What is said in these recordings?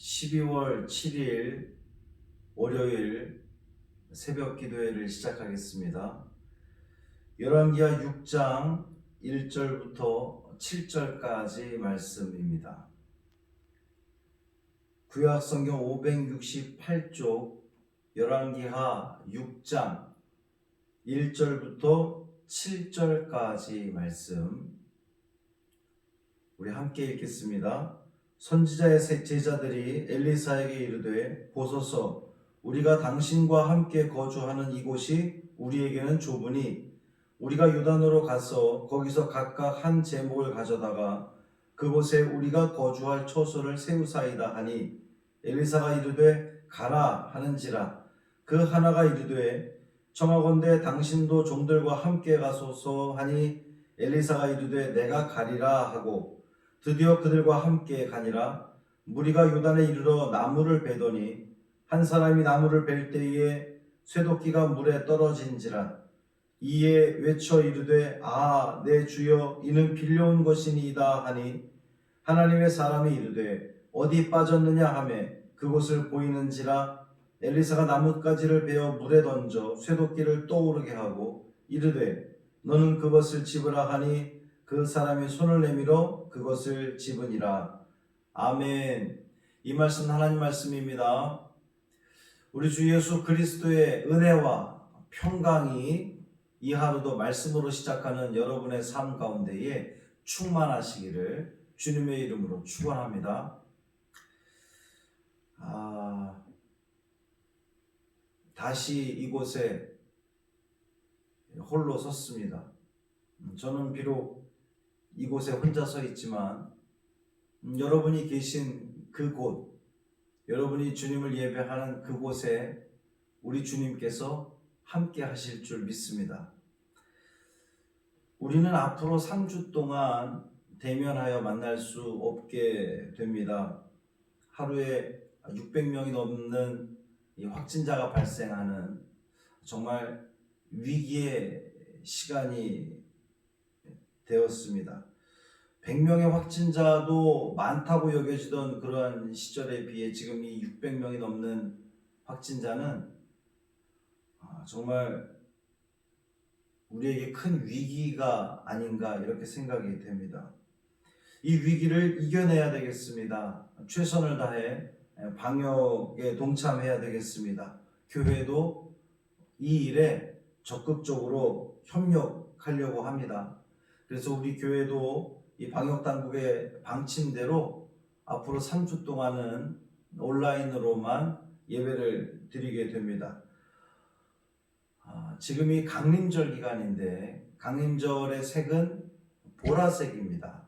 12월 7일 월요일 새벽 기도회를 시작하겠습니다. 열왕기하 6장 1절부터 7절까지 말씀입니다. 구약 성경 568쪽 열왕기하 6장 1절부터 7절까지 말씀 우리 함께 읽겠습니다. 선지자의 제자들이 엘리사에게 이르되 보소서 우리가 당신과 함께 거주하는 이곳이 우리에게는 좁으니 우리가 유단으로 가서 거기서 각각 한 제목을 가져다가 그곳에 우리가 거주할 처소를 세우사이다 하니 엘리사가 이르되 가라 하는지라. 그 하나가 이르되 청하건대 당신도 종들과 함께 가소서 하니 엘리사가 이르되 내가 가리라 하고 드디어 그들과 함께 가니라. 무리가 요단에 이르러 나무를 베더니 한 사람이 나무를 벨 때에 쇠도끼가 물에 떨어진지라. 이에 외쳐 이르되 아 내 주여 이는 빌려온 것이니이다 하니 하나님의 사람이 이르되 어디 빠졌느냐 하매 그곳을 보이는지라. 엘리사가 나뭇가지를 베어 물에 던져 쇠도끼를 떠오르게 하고 이르되 너는 그것을 집으라 하니 그 사람이 손을 내밀어 그것을 집으니라. 아멘. 이 말씀 하나님 말씀입니다. 우리 주 예수 그리스도의 은혜와 평강이 이 하루도 말씀으로 시작하는 여러분의 삶 가운데에 충만하시기를 주님의 이름으로 축원합니다. 아, 다시 이곳에 홀로 섰습니다. 음, 저는 비록 이곳에 혼자 서 있지만 음, 여러분이 계신 그곳, 여러분이 주님을 예배하는 그곳에 우리 주님께서 함께 하실 줄 믿습니다. 우리는 앞으로 3주 동안 대면하여 만날 수 없게 됩니다. 하루에 600명이 넘는 이 확진자가 발생하는 정말 위기의 시간이 되었습니다. 100명의 확진자도 많다고 여겨지던 그러한 시절에 비해 지금 이 600명이 넘는 확진자는 아, 정말 우리에게 큰 위기가 아닌가 이렇게 생각이 됩니다. 이 위기를 이겨내야 되겠습니다. 최선을 다해 방역에 동참해야 되겠습니다. 교회도 이 일에 적극적으로 협력하려고 합니다. 그래서 우리 교회도 이 방역 당국의 방침대로 앞으로 3주 동안은 온라인으로만 예배를 드리게 됩니다. 아, 지금이 강림절 기간인데 강림절의 색은 보라색입니다.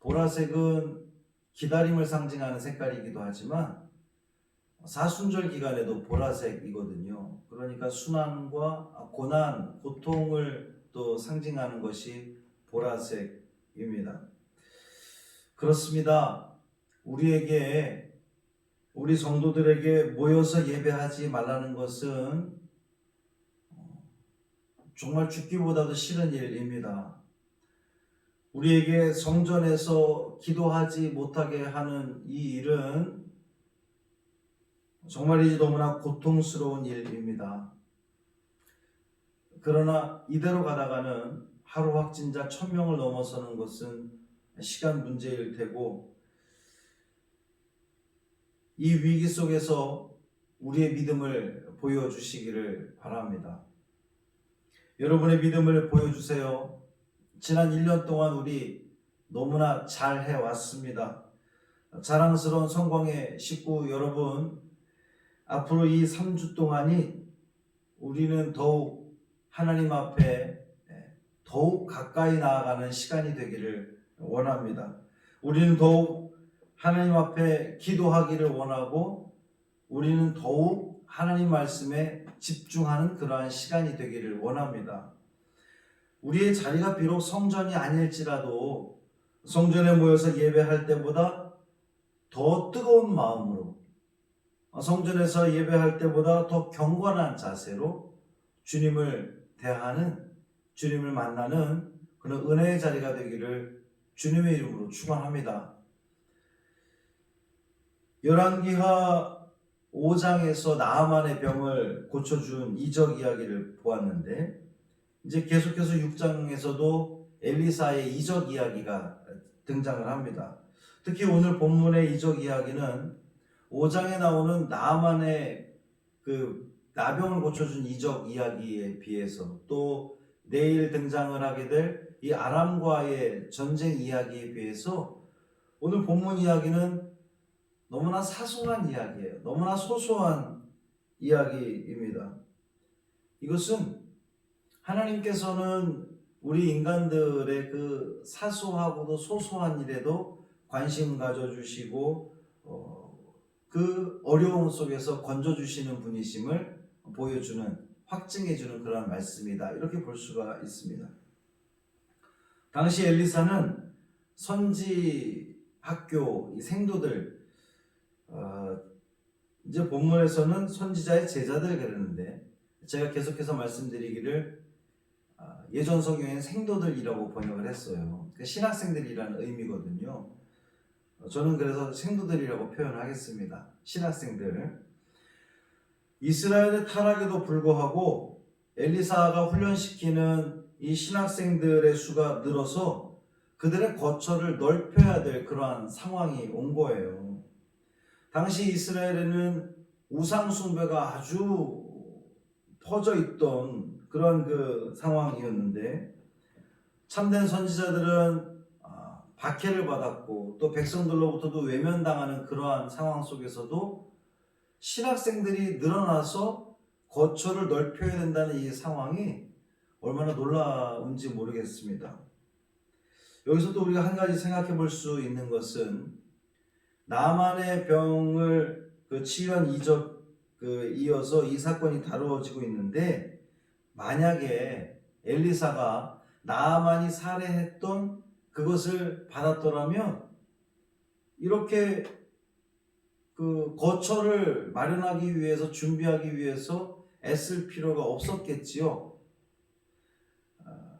보라색은 기다림을 상징하는 색깔이기도 하지만 사순절 기간에도 보라색이거든요. 그러니까 순환과 고난, 고통을 또 상징하는 것이 보라색 입니다. 그렇습니다. 우리에게 우리 성도들에게 모여서 예배하지 말라는 것은 정말 죽기보다도 싫은 일입니다. 우리에게 성전에서 기도하지 못하게 하는 이 일은 정말이지 너무나 고통스러운 일입니다. 그러나 이대로 가다가는 하루 확진자 천명을 넘어서는 것은 시간 문제일 테고 이 위기 속에서 우리의 믿음을 보여주시기를 바랍니다. 여러분의 믿음을 보여주세요. 지난 1년 동안 우리 너무나 잘 해왔습니다. 자랑스러운 성광의 식구 여러분, 앞으로 이 3주 동안이 우리는 더욱 하나님 앞에 더욱 가까이 나아가는 시간이 되기를 원합니다. 우리는 더욱 하나님 앞에 기도하기를 원하고 우리는 더욱 하나님 말씀에 집중하는 그러한 시간이 되기를 원합니다. 우리의 자리가 비록 성전이 아닐지라도 성전에 모여서 예배할 때보다 더 뜨거운 마음으로 성전에서 예배할 때보다 더 경건한 자세로 주님을 대하는 주님을 만나는 그런 은혜의 자리가 되기를 주님의 이름으로 축원합니다. 열왕기하 5장에서 나아만의 병을 고쳐준 이적 이야기를 보았는데 이제 계속해서 6장에서도 엘리사의 이적 이야기가 등장을 합니다. 특히 오늘 본문의 이적 이야기는 5장에 나오는 나아만의 그 나병을 고쳐준 이적 이야기에 비해서 또 내일 등장을 하게 될 이 아람과의 전쟁 이야기에 비해서 오늘 본문 이야기는 너무나 사소한 이야기예요. 너무나 소소한 이야기입니다. 이것은 하나님께서는 우리 인간들의 그 사소하고도 소소한 일에도 관심 가져주시고 어, 그 어려움 속에서 건져주시는 분이심을 보여주는 확증해주는 그런 말씀이다. 이렇게 볼 수가 있습니다. 당시 엘리사는 선지 학교 이 생도들 어, 이제 본문에서는 선지자의 제자들 그러는데 제가 계속해서 말씀드리기를 아, 예전 성경엔 생도들이라고 번역을 했어요. 그 신학생들이라는 의미거든요. 어, 저는 그래서 생도들이라고 표현하겠습니다. 신학생들. 이스라엘의 타락에도 불구하고 엘리사가 훈련시키는 이 신학생들의 수가 늘어서 그들의 거처를 넓혀야 될 그러한 상황이 온 거예요. 당시 이스라엘에는 우상 숭배가 아주 퍼져 있던 그런 그 상황이었는데 참된 선지자들은 아, 박해를 받았고 또 백성들로부터도 외면당하는 그러한 상황 속에서도 신학생들이 늘어나서 거처를 넓혀야 된다는 이 상황이 얼마나 놀라운지 모르겠습니다. 여기서도 우리가 한 가지 생각해 볼 수 있는 것은 나만의 병을 그 치유한 이적 그 이어서 이 사건이 다루어지고 있는데 만약에 엘리사가 나만이 살해했던 그것을 받았더라면 이렇게 그 거처를 마련하기 위해서 준비하기 위해서 애쓸 필요가 없었겠지요. 아,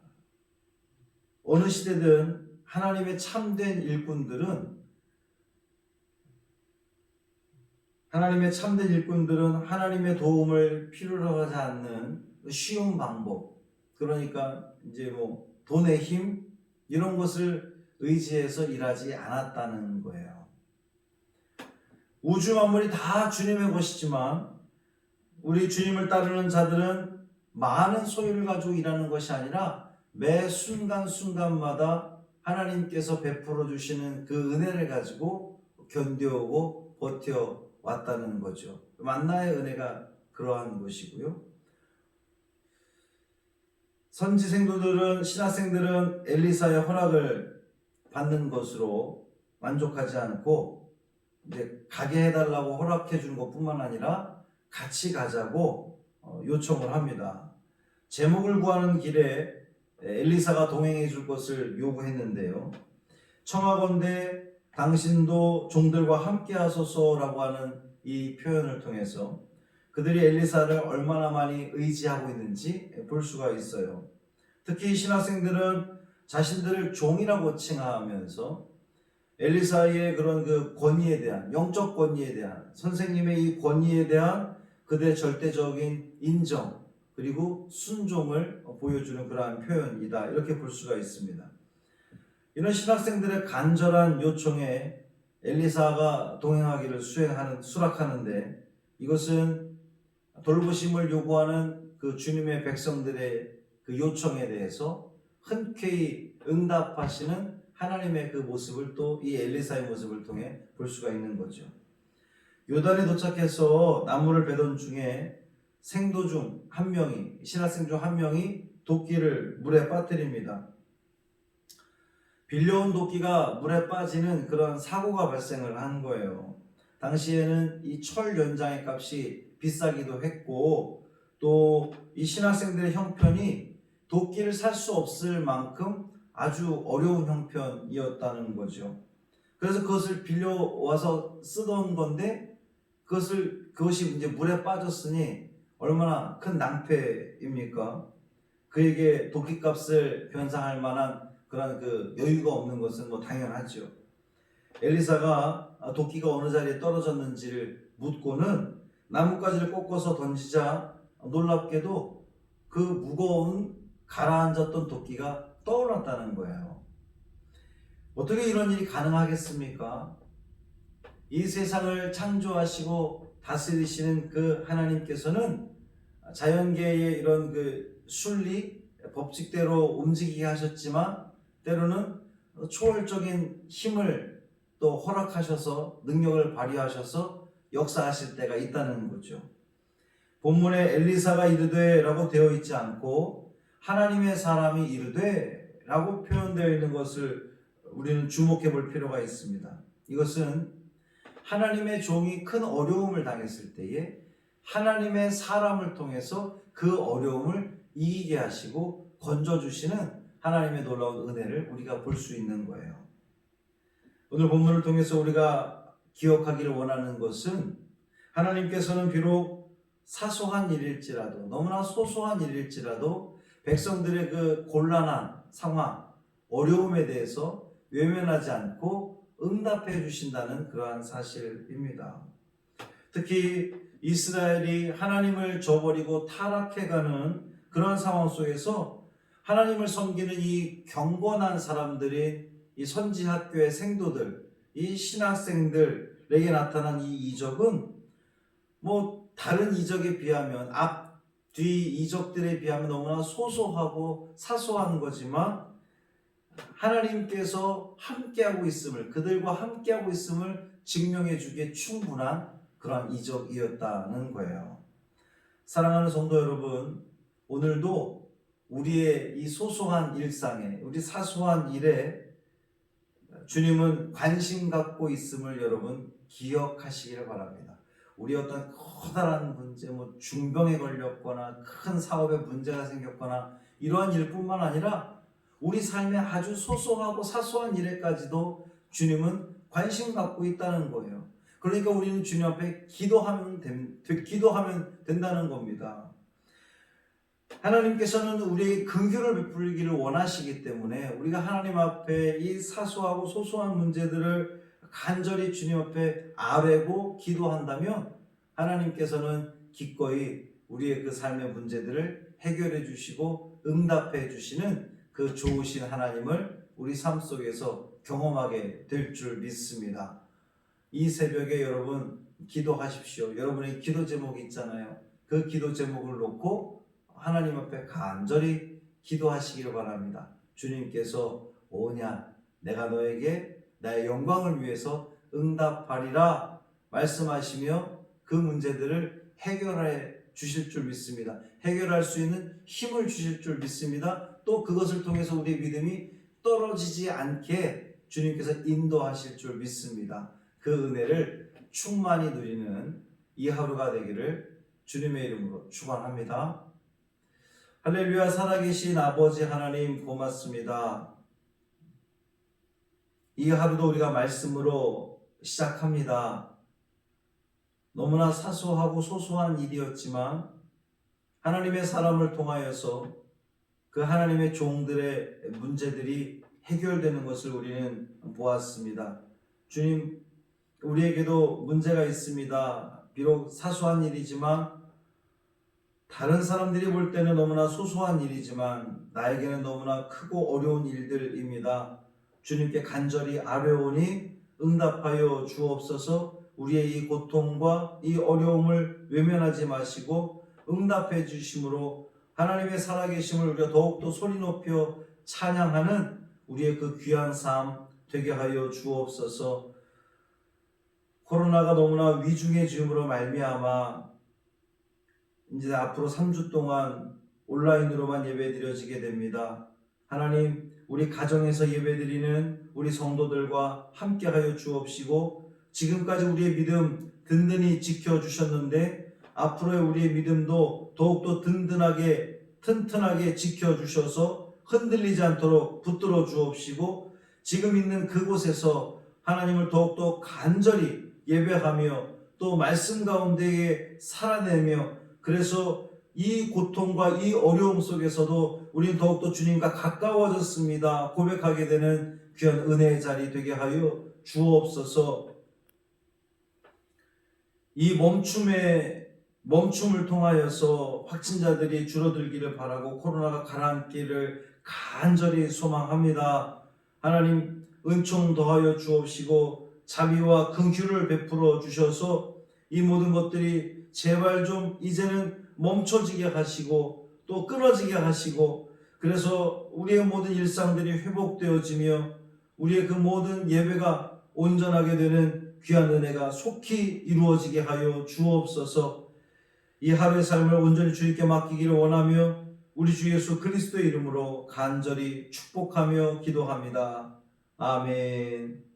어느 시대든 하나님의 참된 일꾼들은 하나님의 참된 일꾼들은 하나님의 도움을 필요로 하지 않는 쉬운 방법 그러니까 이제 뭐 돈의 힘 이런 것을 의지해서 일하지 않았다는 거예요. 우주 만물이 다 주님의 것이지만 우리 주님을 따르는 자들은 많은 소유를 가지고 일하는 것이 아니라 매 순간순간마다 하나님께서 베풀어 주시는 그 은혜를 가지고 견뎌오고 버텨 왔다는 거죠. 만나의 은혜가 그러한 것이고요. 선지 생도들은 신학생들은 엘리사의 허락을 받는 것으로 만족하지 않고 이제 가게 해달라고 허락해 주는 것뿐만 아니라 같이 가자고 어, 요청을 합니다. 제목을 구하는 길에 엘리사가 동행해 줄 것을 요구했는데요. 청하건대 당신도 종들과 함께 하소서라고 하는 이 표현을 통해서 그들이 엘리사를 얼마나 많이 의지하고 있는지 볼 수가 있어요. 특히 신학생들은 자신들을 종이라고 칭하면서 엘리사의 그런 그 권위에 대한 영적 권위에 대한 선생님의 이 권위에 대한 그들의 절대적인 인정 그리고 순종을 보여주는 그러한 표현이다 이렇게 볼 수가 있습니다. 이런 신학생들의 간절한 요청에 엘리사가 동행하기를 수행하는 수락하는데 이것은 돌보심을 요구하는 그 주님의 백성들의 그 요청에 대해서 흔쾌히 응답하시는 하나님의 그 모습을 또 이 엘리사의 모습을 통해 볼 수가 있는 거죠. 요단에 도착해서 나무를 베던 중에 생도 중 한 명이 신학생 중 한 명이 도끼를 물에 빠뜨립니다. 빌려온 도끼가 물에 빠지는 그런 사고가 발생을 한 거예요. 당시에는 이 철 연장의 값이 비싸기도 했고 또 이 신학생들의 형편이 도끼를 살 수 없을 만큼 아주 어려운 형편이었다는 거죠. 그래서 그것을 빌려와서 쓰던 건데 그것을 그것이 이제 물에 빠졌으니 얼마나 큰 낭패입니까? 그에게 도끼값을 변상할 만한 그런 그 여유가 없는 것은 뭐 당연하죠. 엘리사가 도끼가 어느 자리에 떨어졌는지를 묻고는 나뭇가지를 꺾어서 던지자 놀랍게도 그 무거운 가라앉았던 도끼가 떠올랐다는 거예요. 어떻게 이런 일이 가능하겠습니까? 이 세상을 창조하시고 다스리시는 그 하나님께서는 자연계의 이런 그 순리, 법칙대로 움직이게 하셨지만 때로는 초월적인 힘을 또 허락하셔서 능력을 발휘하셔서 역사하실 때가 있다는 거죠. 본문에 엘리사가 이르되라고 되어 있지 않고 하나님의 사람이 이르되 라고 표현되어 있는 것을 우리는 주목해 볼 필요가 있습니다. 이것은 하나님의 종이 큰 어려움을 당했을 때에 하나님의 사람을 통해서 그 어려움을 이기게 하시고 건져주시는 하나님의 놀라운 은혜를 우리가 볼 수 있는 거예요. 오늘 본문을 통해서 우리가 기억하기를 원하는 것은 하나님께서는 비록 사소한 일일지라도 너무나 소소한 일일지라도 백성들의 그 곤란한 상황, 어려움에 대해서 외면하지 않고 응답해 주신다는 그러한 사실입니다. 특히 이스라엘이 하나님을 저버리고 타락해가는 그런 상황 속에서 하나님을 섬기는 이 경건한 사람들이 이 선지 학교의 생도들, 이 신학생들에게 나타난 이 이적은 뭐 다른 이적에 비하면 앞, 뒤 이적들에 비하면 너무나 소소하고 사소한 거지만 하나님께서 함께하고 있음을 그들과 함께하고 있음을 증명해 주기에 충분한 그러한 이적이었다는 거예요. 사랑하는 성도 여러분, 오늘도 우리의 이 소소한 일상에, 우리 사소한 일에 주님은 관심 갖고 있음을 여러분 기억하시기를 바랍니다. 우리 어떤 커다란 문제, 뭐 중병에 걸렸거나 큰 사업에 문제가 생겼거나 이러한 일뿐만 아니라 우리 삶의 아주 소소하고 사소한 일에까지도 주님은 관심 갖고 있다는 거예요. 그러니까 우리는 주님 앞에 기도하면, 된, 기도하면 된다는 겁니다. 하나님께서는 우리에게 긍휼을 베풀기를 원하시기 때문에 우리가 하나님 앞에 이 사소하고 소소한 문제들을 간절히 주님 앞에 아뢰고 기도한다면 하나님께서는 기꺼이 우리의 그 삶의 문제들을 해결해 주시고 응답해 주시는 그 좋으신 하나님을 우리 삶 속에서 경험하게 될 줄 믿습니다. 이 새벽에 여러분 기도하십시오. 여러분의 기도 제목이 있잖아요. 그 기도 제목을 놓고 하나님 앞에 간절히 기도하시기를 바랍니다. 주님께서 오냐 내가 너에게 나의 영광을 위해서 응답하리라 말씀하시며 그 문제들을 해결해 주실 줄 믿습니다. 해결할 수 있는 힘을 주실 줄 믿습니다. 또 그것을 통해서 우리의 믿음이 떨어지지 않게 주님께서 인도하실 줄 믿습니다. 그 은혜를 충만히 누리는 이 하루가 되기를 주님의 이름으로 축원합니다. 할렐루야 살아계신 아버지 하나님 고맙습니다. 이 하루도 우리가 말씀으로 시작합니다. 너무나 사소하고 소소한 일이었지만 하나님의 사람을 통하여서 그 하나님의 종들의 문제들이 해결되는 것을 우리는 보았습니다. 주님, 우리에게도 문제가 있습니다. 비록 사소한 일이지만 다른 사람들이 볼 때는 너무나 소소한 일이지만 나에게는 너무나 크고 어려운 일들입니다. 주님께 간절히 아뢰오니 응답하여 주옵소서 우리의 이 고통과 이 어려움을 외면하지 마시고 응답해 주심으로 하나님의 살아계심을 우리가 더욱더 소리 높여 찬양하는 우리의 그 귀한 삶 되게 하여 주옵소서 코로나가 너무나 위중해짐으로 말미암아 이제 앞으로 3주 동안 온라인으로만 예배 드려지게 됩니다. 하나님, 우리 가정에서 예배 드리는 우리 성도들과 함께 하여 주옵시고 지금까지 우리의 믿음 든든히 지켜 주셨는데 앞으로의 우리의 믿음도 더욱더 든든하게 튼튼하게 지켜 주셔서 흔들리지 않도록 붙들어 주옵시고 지금 있는 그곳에서 하나님을 더욱더 간절히 예배하며 또 말씀 가운데에 살아내며 그래서 이 고통과 이 어려움 속에서도 우리는 더욱더 주님과 가까워졌습니다. 고백하게 되는 귀한 은혜의 자리 되게 하여 주옵소서. 이 멈춤에 멈춤을 통하여서 확진자들이 줄어들기를 바라고 코로나가 가라앉기를 간절히 소망합니다. 하나님 은총 더하여 주옵시고 자비와 긍휼을 베풀어 주셔서 이 모든 것들이 제발 좀 이제는 멈춰지게 하시고 또 끊어지게 하시고 그래서 우리의 모든 일상들이 회복되어지며 우리의 그 모든 예배가 온전하게 되는 귀한 은혜가 속히 이루어지게 하여 주옵소서. 이 하루의 삶을 온전히 주님께 맡기기를 원하며 우리 주 예수 그리스도의 이름으로 간절히 축복하며 기도합니다. 아멘.